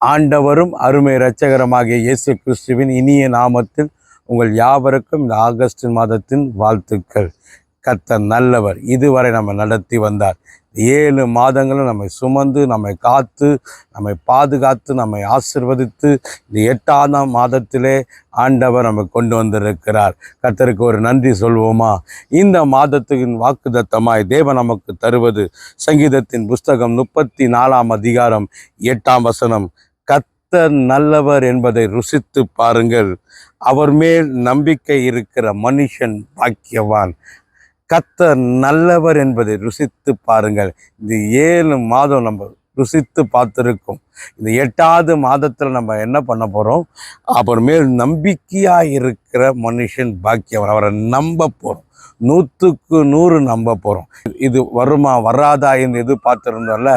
ஆண்டவரும் அருமை இரட்சகரமாகிய இயேசு கிறிஸ்துவின் இனிய நாமத்தில் உங்கள் யாவருக்கும் இந்த ஆகஸ்ட் மாதத்தின் வாழ்த்துக்கள். கத்த நல்லவர் இதுவரை நம்ம நடத்தி வந்தார். ஏழு மாதங்களும் நம்மை சுமந்து நம்மை காத்து நம்மை பாதுகாத்து நம்மை ஆசிர்வதித்து இந்த எட்டாம் மாதத்திலே ஆண்டவர் நம்மை கொண்டு வந்திருக்கிறார். கத்தருக்கு ஒரு நன்றி சொல்வோமா? இந்த மாதத்தின் வாக்குதத்தமாய் தேவன் நமக்கு தருவது சங்கீதத்தின் புஸ்தகம் முப்பத்தி நாலாம் அதிகாரம் எட்டாம் வசனம். கத்தர் நல்லவர் என்பதை ருசித்து பாருங்கள். அவர் மேல் நம்பிக்கை இருக்கிற மனுஷன் பாக்கியவான். கத்தர் நல்லவர் என்பதை ருசித்து பாருங்கள். இந்த ஏழு மாதம் நம்ம ருசித்து பார்த்துருக்கோம். இந்த எட்டாவது மாதத்தில் நம்ம என்ன பண்ண போகிறோம் அவர் மேல் நம்பிக்கையாக இருக்கிற மனுஷன் பாக்கியவன். அவரை நம்ப போகிறோம் நூற்றுக்கு நூறு நம்ப போகிறோம் இது வருமா வராதா என்று எதிர்பார்த்துருந்தோம்ல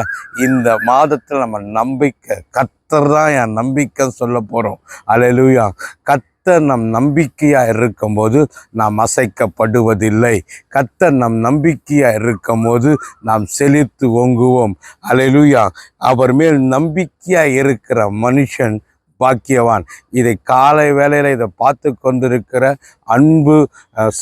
இந்த மாதத்தில் நம்ம நம்பிக்கை கத்தர் தான் என் நம்பிக்கை சொல்ல போகிறோம் அலையிலுயா கத்தர் நம் நம்பிக்கையாக இருக்கும்போது நாம் அசைக்கப்படுவதில்லை. கத்தர் நம் நம்பிக்கையாக இருக்கும்போது நாம் செழித்து ஓங்குவோம். அலையிலுயா அவர் மேல் நம்பிக்கையாக இருக்கிற மனுஷன் பாக்கியவான். இதை காலை வேளையில் இதை பார்த்து கொண்டிருக்கிற அன்பு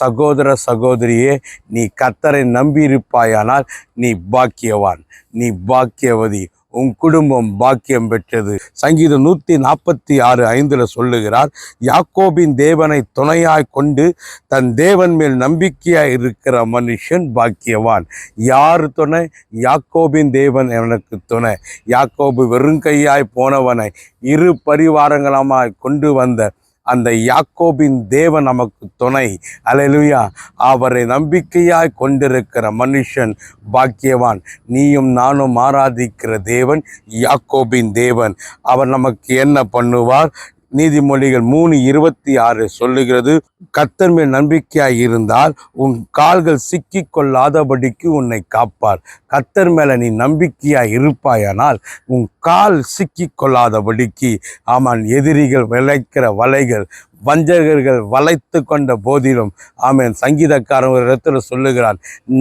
சகோதர சகோதரியே நீ கத்தரை நம்பியிருப்பாயானால் நீ பாக்கியவான். நீ பாக்கியவதி. உன் குடும்பம் பாக்கியம் பெற்றது. சங்கீதம் நூற்றி நாற்பத்தி ஆறு ஐந்தில் சொல்லுகிறார் யாக்கோபின் தேவனை துணையாய் கொண்டு தன் தேவன் மேல் நம்பிக்கையாய் இருக்கிற மனுஷன் பாக்கியவான். யார் துணை? யாக்கோபின் தேவன் எனக்கு துணை. யாக்கோபு வெறுங்கையாய் போனவனை இரு பரிவாரங்களமாய் கொண்டு வந்த அந்த யாக்கோபின் தேவன் நமக்கு துணை. அலையலுயா. அவரை நம்பிக்கையாய் கொண்டிருக்கிற மனுஷன் பாக்கியவான். நீயும் நானும் ஆராதிக்கிற தேவன் யாக்கோபின் தேவன். அவர் நமக்கு என்ன பண்ணுவார்? நீதிமொழிகள் மூணு இருபத்தி ஆறு சொல்லுகிறது கத்தர் மேல் நம்பிக்கையாய் இருந்தால் உன் கால்கள் சிக்கி கொள்ளாதபடிக்கு உன்னை காப்பார். கத்தர் மேல நீ நம்பிக்கையாய் இருப்பாயானால் உன் கால் சிக்கி கொள்ளாதபடிக்கு ஆமான் எதிரிகள் விளைக்கிற வலைகள் வஞ்சகர்கள் வளைத்து கொண்ட போதிலும் ஆமேன். சங்கீதக்காரன் ஒரு இடத்துல சொல்லுகிறான்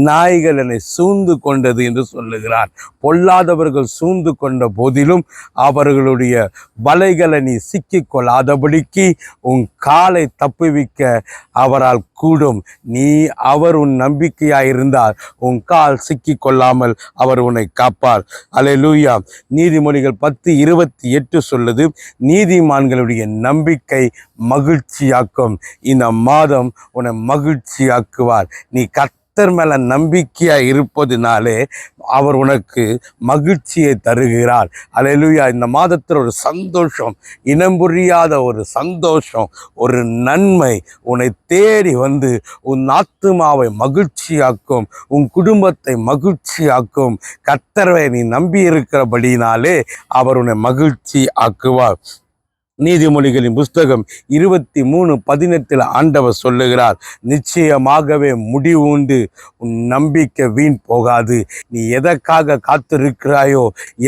நாய்கள் என்னை சூழ்ந்து கொண்டது என்று சொல்லுகிறான். பொல்லாதவர்கள் சூழ்ந்து கொண்ட போதிலும் அவர்களுடைய வலைகளை நீ சிக்கிக் கொள்ளாதபடிக்கு உன் காலை தப்புவிக்க அவரால் கூடும். நீ அவர் உன் நம்பிக்கையாய் இருந்தால் உன் கால் சிக்கிக் கொள்ளாமல் அவர் உன்னை காப்பார். அல்லேலூயா நீதிமொழிகள் பத்து இருபத்தி எட்டு சொல்லுது நீதிமான்களுடைய நம்பிக்கை மகிழ்ச்சியாக்கும். இந்த மாதம் உன்னை மகிழ்ச்சியாக்குவார். நீ கத்தர் மேல நம்பிக்கையா இருப்பதினாலே அவர் உனக்கு மகிழ்ச்சியை தருகிறார். அல்லேலூயா இந்த மாதத்தில் ஒரு சந்தோஷம் இனம் புரியாத ஒரு சந்தோஷம் ஒரு நன்மை உன்னை தேடி வந்து உன் ஆத்துமாவை மகிழ்ச்சியாக்கும் உன் குடும்பத்தை மகிழ்ச்சியாக்கும். கத்தரவை நீ நம்பி இருக்கிறபடினாலே அவர் உன்னை மகிழ்ச்சி ஆக்குவார் நீதிமொழிகளின் புஸ்தகம் இருபத்தி மூணு பதினெட்டில் ஆண்டவர் சொல்லுகிறார் நிச்சயமாகவே முடிவு உண்டு. உன் நம்பிக்கை வீண் போகாது. நீ எதற்காக காத்திருக்கிறாயோ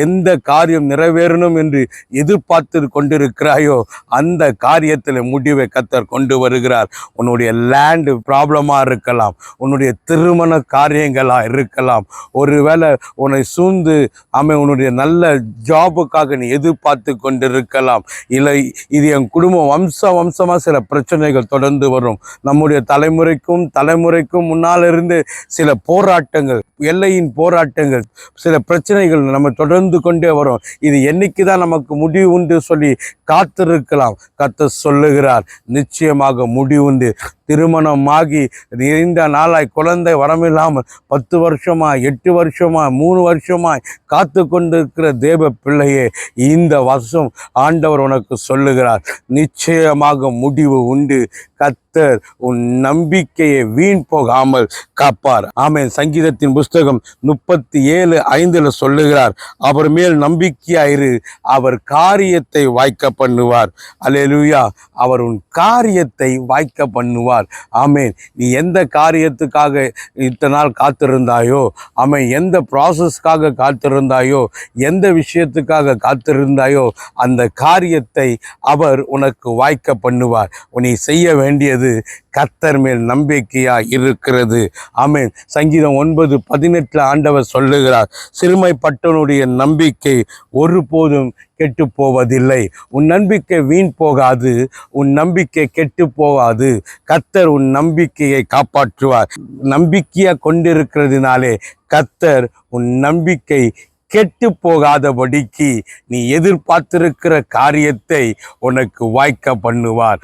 எந்த காரியம் நிறைவேறணும் என்று எதிர்பார்த்து கொண்டிருக்கிறாயோ அந்த காரியத்தில் முடிவை கத்தர் கொண்டு வருகிறார். உன்னுடைய லேண்டு ப்ராப்ளமாக இருக்கலாம். உன்னுடைய திருமண காரியங்களாக இருக்கலாம். ஒருவேளை உன்னை சூழ்ந்து ஆமை உன்னுடைய நல்ல ஜாபுக்காக நீ எதிர்பார்த்து கொண்டிருக்கலாம். இல்லை இது என் குடும்பம். வம்ச வம்சமாக சில பிரச்சனைகள் தொடர்ந்து வரும். நம்முடைய தலைமுறைக்கும் தலைமுறைக்கும் முன்னால் இருந்து சில போராட்டங்கள் எல்லையின் போராட்டங்கள் சில பிரச்சனைகள் நம்ம தொடர்ந்து கொண்டே வரும். இது என்னைக்கு தான் நமக்கு முடிவு உண்டு சொல்லி காத்திருக்கலாம். கத்த சொல்லுகிறார் நிச்சயமாக முடிவுண்டு திருமணமாகி நீண்ட நாளாய் குழந்தை வரமில்லாமல் பத்து வருஷமா எட்டு வருஷமா மூணு வருஷமாய் காத்து கொண்டிருக்கிற தேவ பிள்ளையே இந்த வருஷம் ஆண்டவர் உனக்கு சொல்லுகிறார். நிச்சயமாக முடிவு உண்டு. கத்தர் உன் நம்பிக்கையை வீண் போகாமல் காப்பார். ஆமேன். சங்கீதத்தின் புஸ்தகம் முப்பத்தி ஏழு ஐந்துல சொல்லுகிறார் அவர் மேல் நம்பிக்கையாயிரு அவர் காரியத்தை வாய்க்க பண்ணுவார். அல்லேலூயா. அவர் உன் காரியத்தை வாய்க்க பண்ணுவார். ஆமேன். நீ எந்த காரியத்துக்காக இத்தனை நாள் காத்திருந்தாயோ ஆமேன் எந்த ப்ராசஸ்க்காக காத்திருந்தாயோ எந்த விஷயத்துக்காக காத்திருந்தாயோ அந்த காரியத்தை அவர் உனக்கு வாய்க்க பண்ணுவார். நீ செய்ய வேண்டும் வேண்டியது கத்தர் மேல் நம்பிக்கையா இருக்கிறது. ஆமென். சங்கீதம் ஒன்பது பதினெட்டில் ஆண்டவர் சொல்லுகிறார் சிறுமைப்பட்டனுடைய நம்பிக்கை ஒருபோதும் கெட்டு போவதில்லை உன் நம்பிக்கை வீண் போகாது உன் நம்பிக்கை கெட்டு போகாது. கத்தர் உன் நம்பிக்கையை காப்பாற்றுவார். நம்பிக்கையா கொண்டிருக்கிறதுனாலே கத்தர் உன் நம்பிக்கை கெட்டு போகாதபடிக்கு நீ எதிர்பார்த்திருக்கிற காரியத்தை உனக்கு வாய்க்க பண்ணுவார்.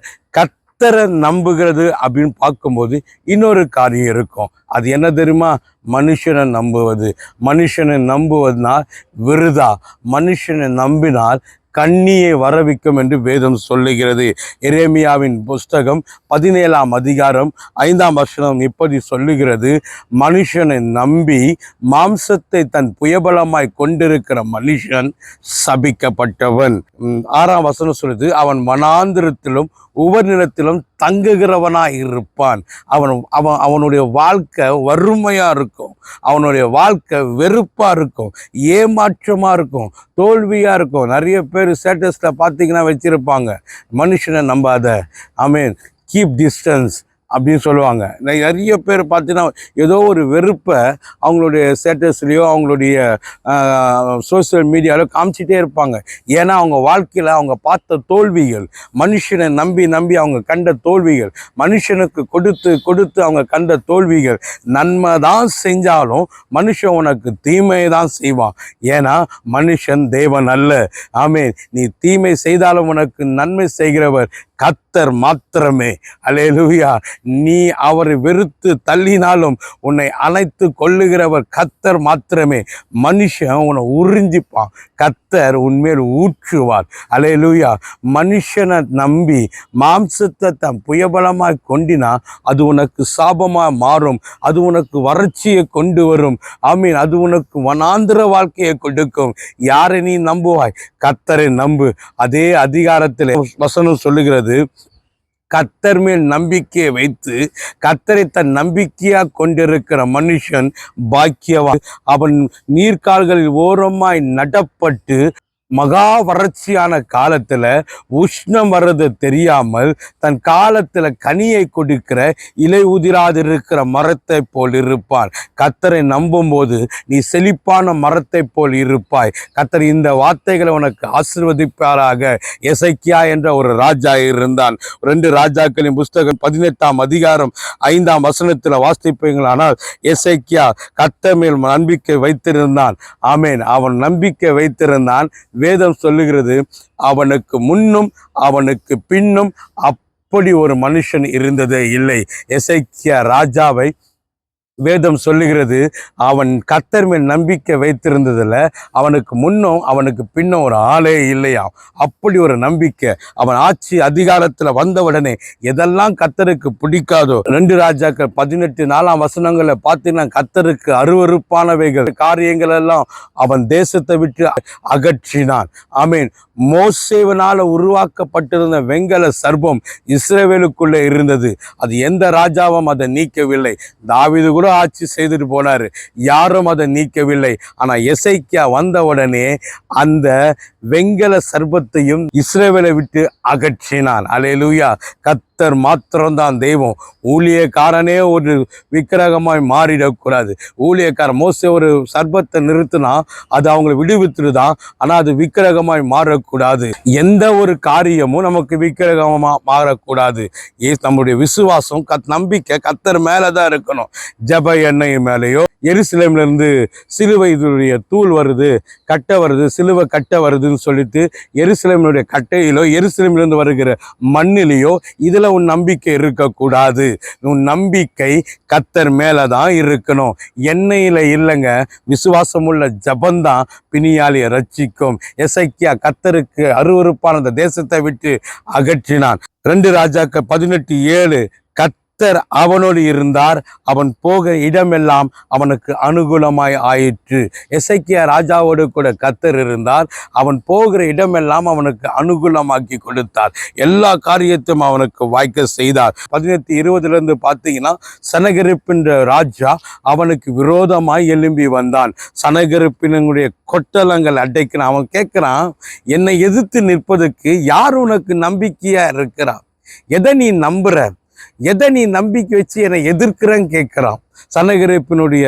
கத்தரை நம்புகிறது அப்படின்னு பார்க்கும்போது இன்னொரு காரியம் இருக்கும். அது என்ன தெரியுமா? மனுஷனை நம்புவது. மனுஷனை நம்புவதனால் விருதா? மனுஷனை நம்பினால் கண்ணியை வரவிக்கும் என்று வேதம் சொல்லுகிறது. எரேமியாவின் புஸ்தகம் பதினேழாம் அதிகாரம் ஐந்தாம் வசனம் இப்படி சொல்லுகிறது. மனுஷனை நம்பி மாம்சத்தை தன் புயபலமாய் கொண்டிருக்கிற மனுஷன் சபிக்கப்பட்டவன். ஆறாம் வசனம் சொல்லுது அவன் வனாந்திரத்திலும் உபநிலத்திலும் தங்குகிறவனாக இருப்பான் அவன் அவன் அவனுடைய வாழ்க்கை வறுமையாக இருக்கும். அவனுடைய வாழ்க்கை வெறுப்பாக இருக்கும். ஏமாற்றமாக இருக்கும். தோல்வியாக இருக்கும். நிறைய பேர் ஸ்டேட்டஸில் பார்த்தீங்கன்னா வச்சுருப்பாங்க. மனுஷனை நம்பாத. ஐ மீன் கீப் டிஸ்டன்ஸ் அப்படின்னு சொல்லுவாங்க. நிறைய பேர் பார்த்தீங்கன்னா ஏதோ ஒரு வெறுப்பை அவங்களுடைய ஸ்டேட்டஸ்லேயோ அவங்களுடைய சோஷியல் மீடியாவில் காமிச்சிட்டே இருப்பாங்க. ஏன்னா அவங்க வாழ்க்கையில் அவங்க பார்த்த தோல்விகள் மனுஷனை நம்பி நம்பி அவங்க கண்ட தோல்விகள் மனுஷனுக்கு கொடுத்து கொடுத்து அவங்க கண்ட தோல்விகள் நன்மை தான் செஞ்சாலும் மனுஷன் உனக்கு தீமை தான் செய்வான். ஏன்னா மனுஷன் தேவன் அல்ல. ஆமே நீ தீமை செய்தாலும் உனக்கு நன்மை செய்கிறவர் கத்தர் மாத்திரமே. அல்லேலூயா நீ அவரை வெறுத்து தள்ளினாலும் உன்னை அணைத்து கொள்ளுகிறவர் கத்தர் மாத்திரமே. மனுஷன் உன்னை உறிஞ்சிப்பான். கத்தர் உன்மேல் ஊற்றுவார். அல்லேலூயா மனுஷனை நம்பி மாம்சத்தை தன் புயபலமாய் கொண்டினா அது உனக்கு சாபமாக மாறும். அது உனக்கு வறட்சியை கொண்டு வரும். ஆமீன் அது உனக்கு வனாந்திர வாழ்க்கையை கொடுக்கும். யாரை நீ நம்புவாய்? கத்தரை நம்பு. அதே அதிகாரத்தில் வசனம் சொல்லுகிறது. கத்தர் மேல் நம்பிக்கையை வைத்து கத்தரை தன் நம்பிக்கையாக கொண்டிருக்கிற மனுஷன் பாக்கியவான். அவன் நீர்க்கால்களில் ஓரமாய் நடப்பட்டு மகா வறட்சியான காலத்தில் உஷ்ணம் வர்றது தெரியாமல் தன் காலத்தில் கனியை கொடுக்கிற இலை உதிராதிருக்கிற மரத்தை போல் இருப்பான் கத்தரை நம்பும்போது நீ செழிப்பான மரத்தை போல் இருப்பாய். கத்தர் இந்த வார்த்தைகளை உனக்கு ஆசிர்வதிப்பாராக. எசைக்கியா என்ற ஒரு ராஜா இருந்தான். ரெண்டு ராஜாக்களின் புஸ்தகம் பதினெட்டாம் அதிகாரம் ஐந்தாம் வசனத்தில் வாசிப்பீங்களானால் எசைக்கியா கத்த மேல் நம்பிக்கை வைத்திருந்தான். ஆமேன். அவன் நம்பிக்கை வைத்திருந்தான். வேதம் சொல்லுகிறது அவனுக்கு முன்னும் அவனுக்கு பின்னும் அப்படி ஒரு மனுஷன் இருந்ததே இல்லை. எசைக்கிய ராஜாவை வேதம் சொல்லுகிறது அவன் கத்தர் மேல் நம்பிக்கை வைத்திருந்ததில் அவனுக்கு முன்னும் அவனுக்கு பின்னும் ஒரு ஆளே இல்லையா? அப்படி ஒரு நம்பிக்கை. அவன் ஆட்சி அதிகாரத்தில் வந்தவுடனே எதெல்லாம் கத்தருக்கு பிடிக்காதோ ரெண்டு ராஜாக்கள் பதினெட்டு நாலாம் வசனங்களை பார்த்தீங்கன்னா கத்தருக்கு அருவருப்பானவைகள் காரியங்கள் எல்லாம் அவன் தேசத்தை விட்டு அகற்றினான். ஆமீன். மோசேவனால் உருவாக்கப்பட்டிருந்த வெங்கல சர்பம் இஸ்ரேவேலுக்குள்ளே இருந்தது. அது எந்த ராஜாவும் அதை நீக்கவில்லை. தாவிது கூட ஆட்சி செய்துட்டு போனாரு. யாரும் அதை நீக்கவில்லை. ஆனா எசைக்கியா வந்த உடனே அந்த வெங்கல சர்பத்தையும் இஸ்ரேவேலை விட்டு அகற்றினான். கத் கத்தர் மாத்திரம்தான் தெய்வம். ஊழியக்காரனே ஒரு விக்கிரகமாய் மாறிடக்கூடாது. ஊழியக்காரன் மோஸ்ட்லி ஒரு சர்பத்தை நிறுத்தினா அது அவங்களை விடுவித்துடுதான். ஆனால் அது விக்கிரகமாய் மாறக்கூடாது. எந்த ஒரு காரியமும் நமக்கு விக்கிரகமாக மாறக்கூடாது. ஏ நம்முடைய விசுவாசம் கத் நம்பிக்கை கத்தர் மேலே தான் இருக்கணும். ஜப எண்ணெய் மேலேயோ எருசலேம்லேருந்து இருந்து சிலுவையினுடைய தூள் வருது கட்டை வருது சிலுவை கட்டை வருதுன்னு சொல்லிட்டு எருசலேமினுடைய கட்டையிலோ எருசலேமிலிருந்து வருகிற மண்ணிலேயோ இதில் உன் நம்பிக்கை இருக்கக்கூடாது. உன் நம்பிக்கை கத்தர் மேலே தான் இருக்கணும். எண்ணெயில் இல்லைங்க விசுவாசமுள்ள ஜபந்தான் பிணியாலியை ரட்சிக்கும். எசைக்கியா கத்தருக்கு அருவருப்பான அந்த தேசத்தை விட்டு அகற்றினான். ரெண்டு ராஜாக்கள் பதினெட்டு ஏழு கத்தர் அவனோடு இருந்தார். அவன் போக இடமெல்லாம் அவனுக்கு அனுகூலமாய் ஆயிற்று. எசைக்கியா ராஜாவோடு கூட கத்தர் இருந்தார். அவன் போகிற இடமெல்லாம் அவனுக்கு அனுகூலமாக்கி கொடுத்தார். எல்லா காரியத்தையும் அவனுக்கு வாய்க்க செய்தார். பதினெட்டு இருபதுல இருந்து பார்த்தீங்கன்னா சனகரிப்பின்ற ராஜா அவனுக்கு விரோதமாய் எழும்பி வந்தான். சனகரிப்பினுடைய கொட்டலங்கள் அடைக்கிறான். அவன் கேட்குறான் என்னை எதிர்த்து நிற்பதற்கு யார் உனக்கு நம்பிக்கையா இருக்கிறான் எதை நீ நம்புற? எதை நீ நம்பிக்கை வச்சு என்னை எதிர்க்கிறேன்னு கேட்குறான்? சனகரிப்பினுடைய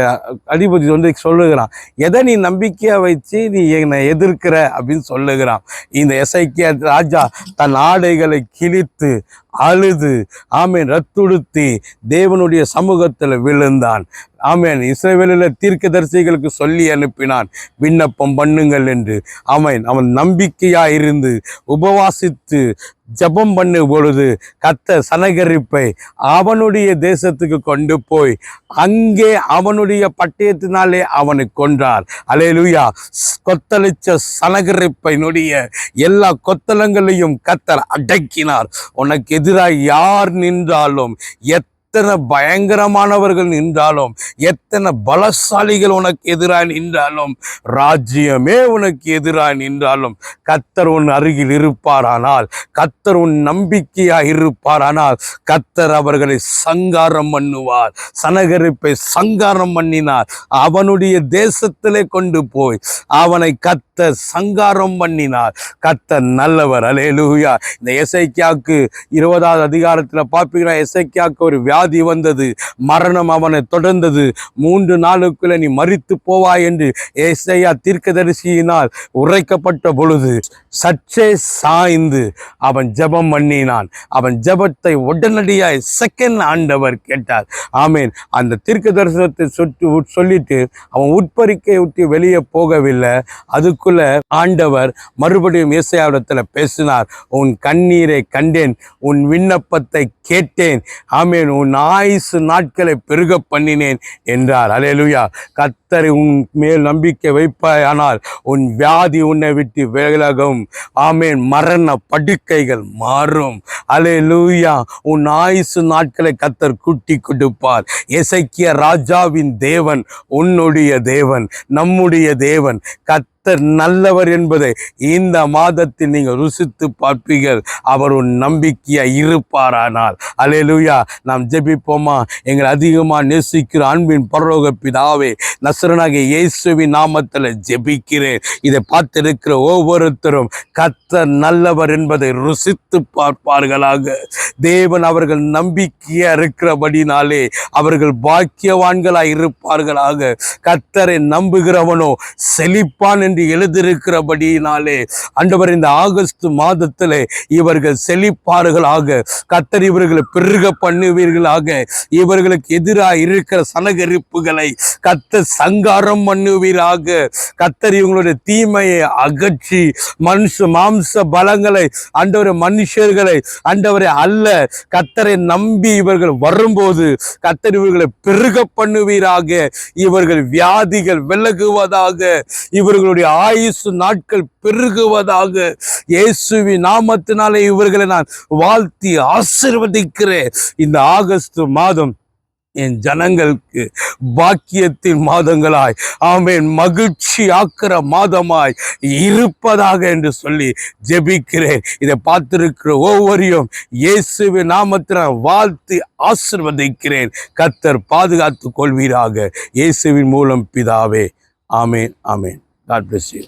அதிபதி வந்து சொல்லுகிறான் எதை நீ நம்பிக்கையாக வச்சு நீ என்னை எதிர்க்கிற? அப்படின்னு சொல்லுகிறான். இந்த இசைக்கிய ராஜா தன் ஆடைகளை கிழித்து அழுது ஆமேன் ரத்துடுத்தி தேவனுடைய சமூகத்தில் விழுந்தான். ஆமேன் இஸ்ரேவேலில் தீர்க்கதரிசிகளுக்கு சொல்லி அனுப்பினான் விண்ணப்பம் பண்ணுங்கள் என்று. ஆமேன் அவன் நம்பிக்கையா இருந்து உபவாசித்து ஜெபம் பண்ணும் பொழுது கத்த சனகரிப்பை அவனுடைய தேசத்துக்கு கொண்டு போய் அங்கே அவனுடைய பட்டயத்தினாலே அவனை கொன்றார். அலையலுயா. கொத்தளிச்ச சனகரிப்பையினுடைய எல்லா கொத்தலங்களையும் கத்தர் அடக்கினார். உனக்கு எதிராக யார் நின்றாலும் எத் எத்தனை பயங்கரமானவர்கள் நின்றாலும் எத்தனை பலசாலிகள் உனக்கு எதிராக நின்றாலும் ராஜ்யமே உனக்கு எதிராக நின்றாலும் கத்தர் உன் அருகில் இருப்பாரானால் கத்தர் உன் நம்பிக்கையாக இருப்பாரானால் கத்தர் அவர்களை சங்காரம் பண்ணுவார். சனகரிப்பை சங்காரம் பண்ணினார். அவனுடைய தேசத்திலே கொண்டு போய் அவனை கத்த சங்காரம் பண்ணினார். கத்த நல்லவர். அலேலூயா இந்த எசைக்கியாக்கு இருபதாவது அதிகாரத்தில் பார்ப்பீங்கன்னா எசைக்கியாக்கு ஒரு வியாதி வந்தது. மரணம் அவனை தொடர்ந்தது. மூன்று நாளுக்குள்ள நீ மறித்து போவாய் என்று ஏசையா தீர்க்கதரிசியினால் உரைக்கப்பட்ட பொழுது சற்றே சாய்ந்து அவன் ஜெபம் பண்ணினான். அவன் ஜெபத்தை உடனடியாய் செகண்ட் ஆண்டவர் கேட்டார். ஆமேன். அந்த தீர்க்க தரிசனத்தை சொட்டு உட்- சொல்லிட்டு அவன் உட்பறிக்கை விட்டு வெளியே போகவில்லை. அதுக்குள்ள ஆண்டவர் மறுபடியும் ஏசையாவிடத்தில் பேசினார். உன் கண்ணீரை கண்டேன் உன் விண்ணப்பத்தை கேட்டேன். ஆமேன். உன் ஆயுசு நாட்களை பெருக பண்ணினேன் என்றார். அலேலுயா கத்தரை உன் மேல் நம்பிக்கை வைப்பாயானால் உன் வியாதி உன்னை விட்டு விலகும். ஆமேன். மரண படுக்கைகள் மாறும். அலேலூயா உன் ஆயுசு நாட்களை கத்தர் கூட்டி கொடுப்பார். இசைக்கிய ராஜாவின் தேவன் உன்னுடைய தேவன் நம்முடைய தேவன். கத் கத்தர் நல்லவர் என்பதை இந்த மாதத்தில் நீங்கள் ருசித்து பார்ப்பீர்கள். அவர் உன் நம்பிக்கையா இருப்பாரானால். அலேலூயா நாம் ஜெபிப்போமா? எங்களை அதிகமாக நேசிக்கிற அன்பின் பரலோக பிதாவே நசரனாகிய இயேசுவின் நாமத்தில் ஜெபிக்கிறேன். இதை பார்த்திருக்கிற ஒவ்வொருத்தரும் கத்தர் நல்லவர் என்பதை ருசித்து பார்ப்பார்களாக. தேவன் அவர்கள் நம்பிக்கையா இருக்கிறபடினாலே அவர்கள் பாக்கியவான்களாய் இருப்பார்களாக. கத்தரை நம்புகிறவனோ செழிப்பான் என்று எழுதியிருக்கிறபடியினாலே அண்டவர் இந்த ஆகஸ்ட் மாதத்தில் இவர்கள் செழிப்பார்களாக. கத்தர் இவர்களை பெருக பண்ணுவீர்களாக. இவர்களுக்கு எதிராக இருக்கிற சனகரிப்புகளை கத்த சங்காரம் பண்ணுவீராக. கத்தர் இவங்களுடைய தீமையை அகற்றி மனுஷ மாம்ச பலங்களை ஆண்டவரை மனுஷர்களை அண்டவரை அல்ல. கத்தரை நம்பி இவர்கள் வரும்போது கத்தர் இவர்களை பெருக பண்ணுவீராக. இவர்கள் வியாதிகள் விலகுவதாக இவர்களுடைய ஆயுசு நாட்கள் பெருகுவதாக இயேசுவி நாமத்தினாலே இவர்களை நான் வாழ்த்தி ஆசிர்வதிக்கிறேன். இந்த ஆகஸ்ட் மாதம் என் ஜனங்களுக்கு பாக்கியத்தின் மாதங்களாய் ஆமேன் மகிழ்ச்சி ஆக்கிற மாதமாய் இருப்பதாக என்று சொல்லி ஜெபிக்கிறேன். இதை பார்த்திருக்கிற ஒவ்வொருவரையும் இயேசுவின் நாமத்தில் வாழ்த்து ஆசிர்வதிக்கிறேன். கத்தர் பாதுகாத்து கொள்வீராக. இயேசுவின் மூலம் பிதாவே. ஆமேன் ஆமேன். God bless you.